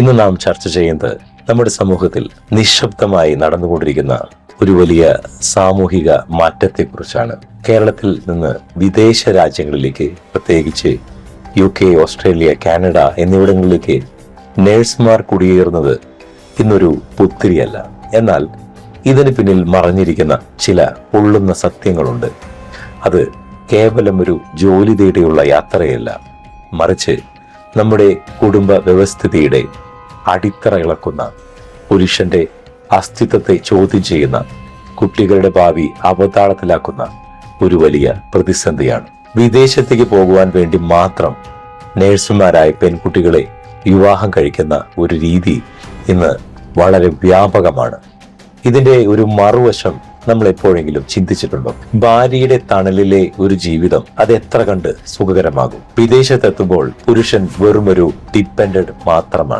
ഇന്ന് നാം ചർച്ച ചെയ്യുന്നത് നമ്മുടെ സമൂഹത്തിൽ നിശബ്ദമായി നടന്നുകൊണ്ടിരിക്കുന്ന ഒരു വലിയ സാമൂഹിക മാറ്റത്തെക്കുറിച്ചാണ്. കേരളത്തിൽ നിന്ന് വിദേശ രാജ്യങ്ങളിലേക്ക് പ്രത്യേകിച്ച് യു കെ ഓസ്ട്രേലിയ കാനഡ എന്നിവിടങ്ങളിലേക്ക് നേഴ്സുമാർ കുടിയേറുന്നത് ഇന്നൊരു പുത്തിരിയല്ല. എന്നാൽ ഇതിന് പിന്നിൽ മറഞ്ഞിരിക്കുന്ന ചില പൊള്ളുന്ന സത്യങ്ങളുണ്ട്. അത് കേവലം ഒരു ജോലി തേടിയുള്ള യാത്രയല്ല. മറിച്ച് നമ്മുടെ കുടുംബ വ്യവസ്ഥിതിയുടെ അടിത്തറ ഇളക്കുന്ന പുരുഷന്റെ അസ്തിത്വത്തെ ചോദ്യം ചെയ്യുന്ന കുട്ടികളുടെ ഭാവി അവതാളത്തിലാക്കുന്ന ഒരു വലിയ പ്രതിസന്ധിയാണ്. വിദേശത്തേക്ക് പോകുവാൻ വേണ്ടി മാത്രം നേഴ്സുമാരായ പെൺകുട്ടികളെ വിവാഹം കഴിക്കുന്ന ഒരു രീതി ഇന്ന് വളരെ വ്യാപകമാണ്. ഇതിന്റെ ഒരു മറുവശം നമ്മൾ എപ്പോഴെങ്കിലും ചിന്തിച്ചിട്ടുണ്ടോ? ഭാര്യയുടെ തണലിലെ ഒരു ജീവിതം അത് എത്ര കണ്ട് സുഖകരമാകും? വിദേശത്തെത്തുമ്പോൾ പുരുഷൻ വെറുമൊരു ഡിപ്പെൻഡന്റ് മാത്രമാണ്.